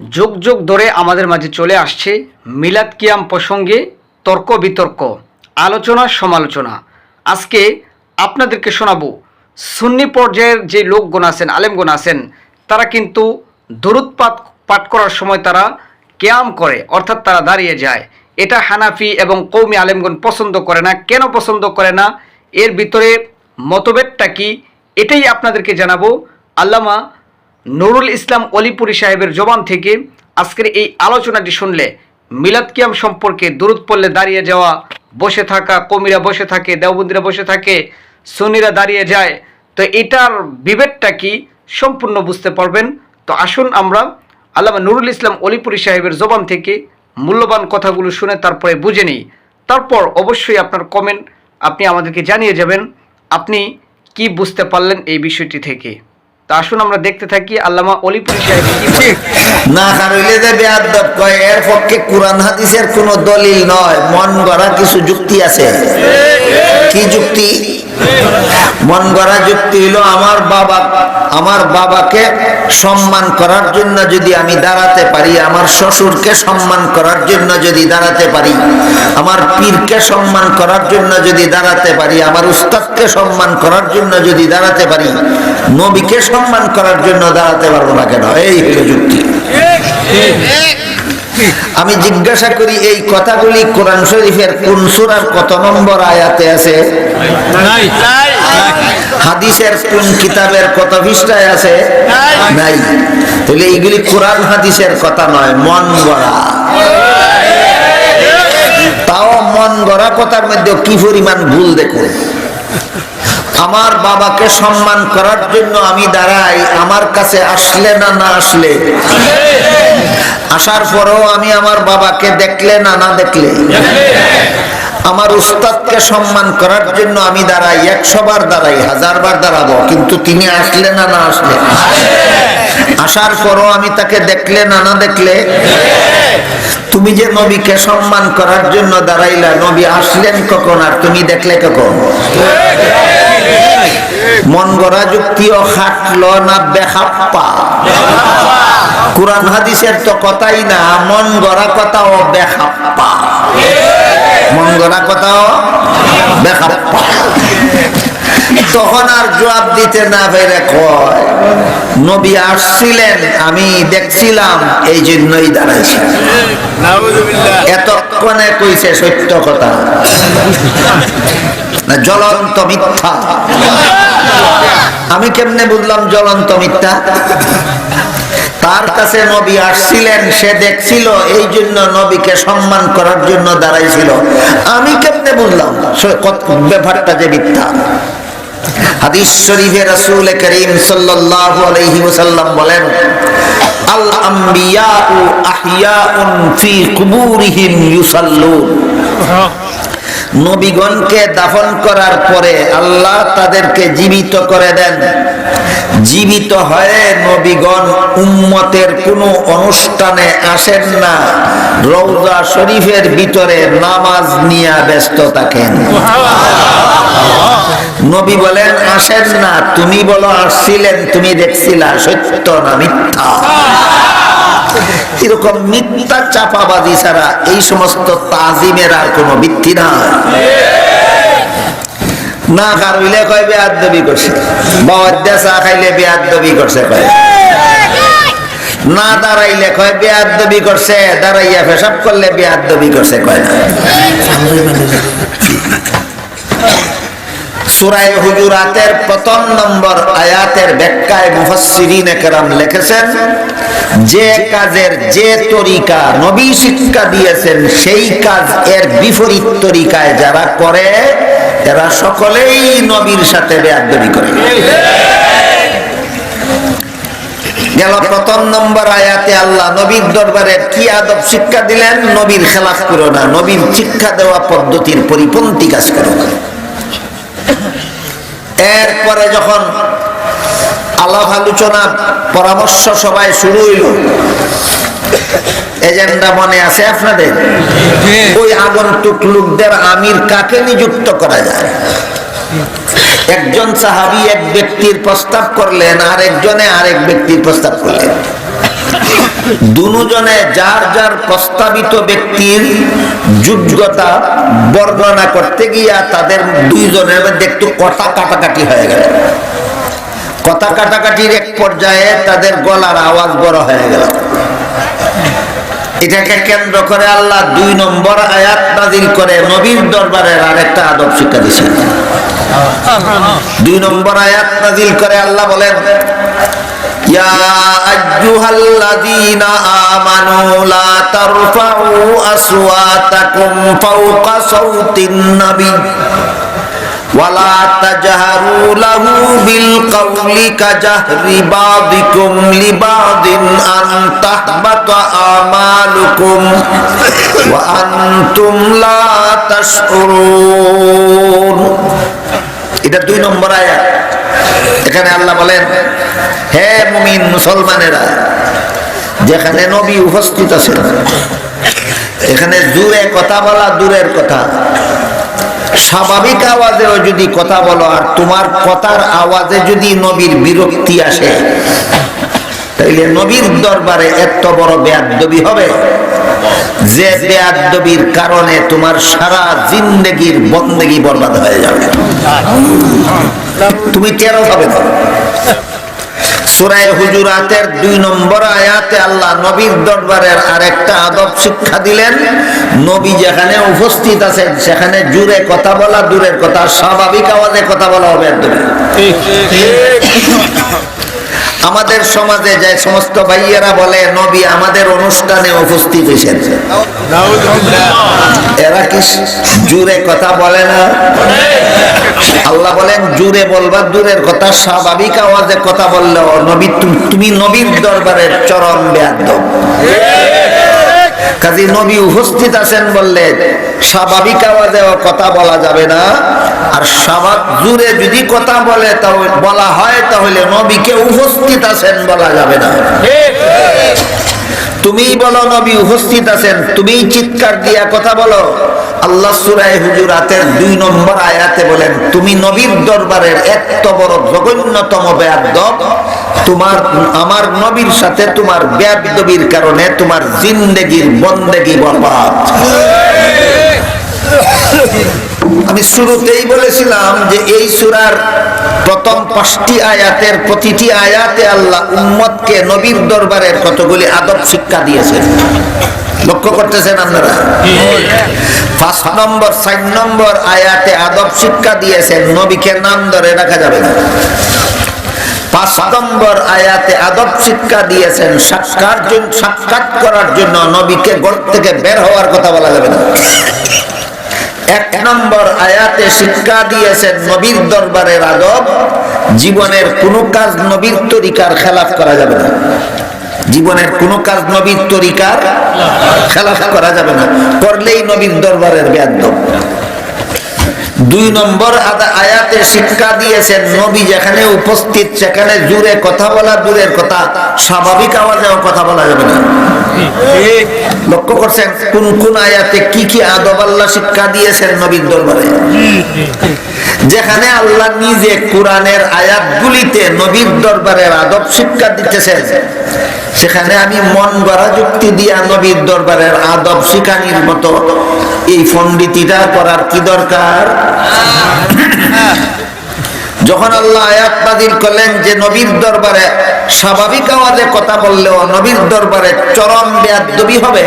যুগ যুগ ধরে আমাদের মাঝে চলে আসছে মিলাদ কিয়াম প্রসঙ্গে তর্ক বিতর্ক, আলোচনা সমালোচনা। আজকে আপনাদেরকে শোনাবো, সুন্নি পর্যায়ের যে লোকগণ আছেন, আলেমগণ আছেন, তারা কিন্তু দরুদ পাঠ পাঠ করার সময় তারা ক্যাম করে, অর্থাৎ তারা দাঁড়িয়ে যায়। এটা হানাফি এবং কৌমি আলেমগণ পছন্দ করে না, কেন পছন্দ করে না? এর ভিতরে মতভেদটা কি? এটাই আপনাদেরকে জানাব। আল্লামা নুরুল ইসলাম অলিপুরি সাহেবের জবান থেকে আজকের এই আলোচনাটি শুনলে মিলাদ কিয়াম সম্পর্কে দূরত পড়লে দাঁড়িয়ে যাওয়া, বসে থাকা, কমিরা বসে থাকে, দেওবন্দিরা বসে থাকে সুনিরা দাঁড়িয়ে যায়। তো এটার বিভেদটা কি সম্পূর্ণ বুঝতে পারবেন। তো আসুন আমরা আল্লামা নুরুল ইসলাম অলিপুরি সাহেবের জবান থেকে মূল্যবান কথাগুলো শুনে তারপরে বুঝে নিই। তারপর অবশ্যই আপনার কমেন্ট আপনি আমাদেরকে জানিয়ে যাবেন, আপনি কি বুঝতে পারলেন এই বিষয়টি থেকে। তা আসুন আমরা দেখতে থাকি আল্লামা অলিপুর সাহেব না কারইলে যে বেয়াদব কয়, এর পক্ষে কোরআন, হাদিসের কোনো দলিল নয়, মন গড়া কিছু যুক্তি আছে। কি যুক্তি? মন গড়া যুক্তি হলো আমার বাবা, আমার বাবাকে সম্মান করার জন্য যদি আমি দাঁড়াতে পারি, আমার শ্বশুরকে সম্মান করার জন্য যদি দাঁড়াতে পারি, আমার পীরকে সম্মান করার জন্য যদি দাঁড়াতে পারি, আমার উস্তাদকে সম্মান করার জন্য যদি দাঁড়াতে পারি, নবীকে সম্মান করার জন্য দাঁড়াতে পারব না কেন? এই হলো যুক্তি। আমি জিজ্ঞাসা করি এই কথাগুলি কোরআন শরীফের কোন সূরার কত নম্বর আয়াতে আছে? হাদিসের কোন কিতাবের কত পৃষ্ঠায় আছে? নাই। তাহলে এইগুলি কোরআন হাদিসের কথা নয় মন গড়া। তাও মন গড়া কথার মধ্যে কি পরিমাণ ভুল দেখুন। আমার বাবাকে সম্মান করার জন্য আমি দাঁড়াই আমার কাছে আসলে না না আসলে? আসার পরেও আমি আমার বাবাকে দেখলে না না দেখলে? আমার উস্তাদকে সম্মান করার জন্য আমি দাঁড়াই একশো বার দাঁড়াই হাজার বার দাঁড়াবো কিন্তু তিনি আসলে না না আসলে? আসার পরও আমি তাকে দেখলে না না দেখলে? তুমি যে নবীকে সম্মান করার জন্য দাঁড়াইলা নবী আসলেন কখন আর তুমি দেখলে কখন? মন গড়া যুক্তিও খাটলো না বেখাপ্পা কোরআন হাদিসের তো কথাই না মন গড়া কথাও বেখাপ্পা মন গড়া কথাও বেখাপ্পা তখন আর জবাব দিতে না পেরে কয় নবী আসছিলেন আমি দেখছিলাম এই জন্যই দাঁড়াইছি এতক্ষণে কইছে সত্য কথা। না, জ্বলন্ত মিথ্যা। আমি কেমনে বুঝলাম জ্বলন্ত মিথ্যা? তার কাছে নবী আসছিলেন, সে দেখছিল, এই জন্য নবীকে সম্মান করার জন্য দাঁড়াইছিল। আমি কেমনে বুঝলাম? ব্যাপারটা যে মিথ্যা। ওয়াসাল্লাম বলেন নবীগণকে দাফন করার পরে আল্লাহ তাদেরকে জীবিত করে দেন। জীবিত হয়ে নবীগণ উম্মতের কোনো অনুষ্ঠানে আসেন না। রৌজা শরীফের ভিতরে নামাজ নিয়ে ব্যস্ত থাকেন। নবী বলেন, আসেন না, তুমি বলো, আসছিলেন, তুমি দেখছিলা সত্য না মিথ্যা? এরকম মিথ্যা চাপাবাজি ছাড়া এই সমস্ত তাজিমের আর কোনো ভিত্তি না না কারইলে কয় বেয়াদ দবি করছে? বাবার দেশা খাইলে বেয়াদ দবি করছে কয়। না দাঁড়াইলে কয় বেয়াদ দবি করছে, দাঁড়াইয়া পেশাব করলে বেয়াদ দবি করছে কয় না। সুরাই হুজুরাতের প্রথম নম্বর আয়াতের ব্যাখ্যায় মুফাসসিরিন একরাম লিখেছেন, যে কাজের যে তরিকা নবী শিক্ষা দিয়েছেন, সেই কাজ এর বিপরীত তরিকায় যারা করে, এরা সকলেই নবীর সাথে বেয়াদবি করে। গেল প্রথম নম্বর আয়াতে আল্লাহ নবীর দরবারে কি আদব শিক্ষা দিলেন? নবীর খেলাফ করো না, নবীর শিক্ষা দেওয়া পদ্ধতির পরিপন্থী কাজ করো। না এরপরে যখন আলাপ আলোচনা পরামর্শ সবাই শুরু হইল এজেন্ডা মনে আছে আপনাদের? ওই আগন্তুক লোকদের আমির কাকে নিযুক্ত করা যায়? একজন সাহাবি এক ব্যক্তির প্রস্তাব করলেন আর একজনে আরেক ব্যক্তির প্রস্তাব করলেন। দুজনে যার যার প্রস্তাবিত ব্যক্তির যোগ্যতা বর্ণনা করতে গিয়া তাদের দুইজনের মধ্যে একটু কথা কাটাকাটি হয়ে গেল। কথা কাটাকাটির এক পর্যায়ে তাদের গলার আওয়াজ বড় হয়ে গেল। এটাকে কেন্দ্র করে আল্লাহ দুই নম্বর আয়াত নাজিল করে, নবীর দরবারের আরেকটা আদব শিক্ষা দিয়েছেন। দুই নম্বর আয়াত নাজিল করে আল্লাহ বলেন ইয়া আইয়ুহাল্লাযীনা আমানু লা তারফাউ আসওয়াতাকুম ফাওকা সাওতিন নবী ولا تجهروا له بالقول كجهر بعضكم لبعض أن تحبط أعمالكم وأنتم لا تشعرون এটা দুই নম্বর আয়াত এখানে আল্লাহ বলেন হে মুমিন মুসলমানেরা, যেখানে নবী উপস্থিত আছেন, এখানে দূরে কথা বলা দূরের কথা। স্বাভাবিক আওয়াজেও যদি কথা বলো, আর তোমার কথার আওয়াজে যদি নবীর বিরক্তি আসে, তাইলে নবীর দরবারে এত বড় বেয়াদবি হবে যে বেয়াদবির কারণে তোমার সারা জিন্দগির বন্দেগি বরবাদ হয়ে যাবে। তুমি টেরো হবে না? সুরায় হুজুরাতের দুই নম্বর আয়াতে আল্লাহ নবীর দরবারের আরেকটা আদব শিক্ষা দিলেন। নবী যেখানে উপস্থিত আছেন, সেখানে জুড়ে কথা বলা দূরের কথা, স্বাভাবিক আওয়াজে কথা বলা হবে আমাদের সমাজে যে সমস্ত ভাইয়েরা বলে, নবী আমাদের অনুষ্ঠানে উপস্থিত হয়েছেন। এরা কি জুড়ে কথা বলে না? আল্লাহ বলেন জুড়ে বলবা, দূরের কথা, স্বাভাবিক আওয়াজে কথা বললেও নবী, তুমি- তুমি নবীর দরবারের চরম ব্যাধ কাজী নবী উপস্থিত আছেন বললে, স্বাভাবিক আওয়াজেও কথা বলা যাবে না। আর স্বাভাবিক জুড়ে যদি কথা বলে বলা হয়, তাহলে নবীকে উপস্থিত আছেন বলা যাবে না। তুমিই বলো, নবী উপস্থিত আছেন, তুমিই চিৎকার দিয়া কথা বলো। আল্লাহ সুরায় হুজুরাতের দুই নম্বর আয়াতে বলেন, তুমি নবীর দরবারের এত বড় জঘন্যতম বেয়াদব, তোমার, আমার নবীর সাথে তোমার বেয়াদবির কারণে তোমার জিন্দেগির বন্দেগি বরবাদ। আমি শুরুতেই বলেছিলাম যে এই সুরার প্রথম পাঁচটি আয়াতের প্রতিটি আয়াতে আল্লাহ উম্মতকে নবীর দরবারের কতগুলি আদব শিক্ষা দিয়েছেন। লক্ষ্য করতেছেন আপনারা? পাঁচ নম্বর চার নম্বর আয়াতে আদব শিক্ষা দিয়েছেন, নবীকে নাম ধরে রাখা যাবে না। পাঁচ নম্বর আয়াতে আদব শিক্ষা দিয়েছেন, সাক্ষাৎ সাক্ষাৎ করার জন্য নবীকে গড় থেকে বের হওয়ার কথা বলা যাবে না। এক নম্বর আয়াতে শিক্ষা দিয়েছেন, নবীর দরবারের আদব, জীবনের কোনো কাজ নবীর তরিকার খেলাফ করা যাবে না। জীবনের কোনো কাজ নবীর তরিকার? খেলাফ করা যাবে না। করলেই নবীর দরবারের বেয়াদব। দুই নম্বর আয়াতে শিক্ষা দিয়েছেন নবী যেখানে উপস্থিত, সেখানে জুড়ে কথা বলা দূরের কথা, স্বাভাবিক আওয়াজেও কথা বলা যাবে না। লক্ষ্য করছেন কোন কোন আয়াতে কি কি আদব আল্লাহ শিক্ষা দিয়েছেন নবীর দরবারে? যেখানে আল্লাহ নিজে কোরআনের আয়াতগুলিতে নবীর দরবারের আদব শিক্ষা দিতেছেন, সেখানে আমি মন গড়া যুক্তি দিয়া নবীর দরবারের আদব শিখানির মতো এই পণ্ডিতিটা করার কি দরকার? যখন আল্লাহ আয়াত করলেন যে নবীর দরবারে স্বাভাবিক আওয়াজে কথা বললেও নবীর দরবারে চরম বেয়াদবি হবে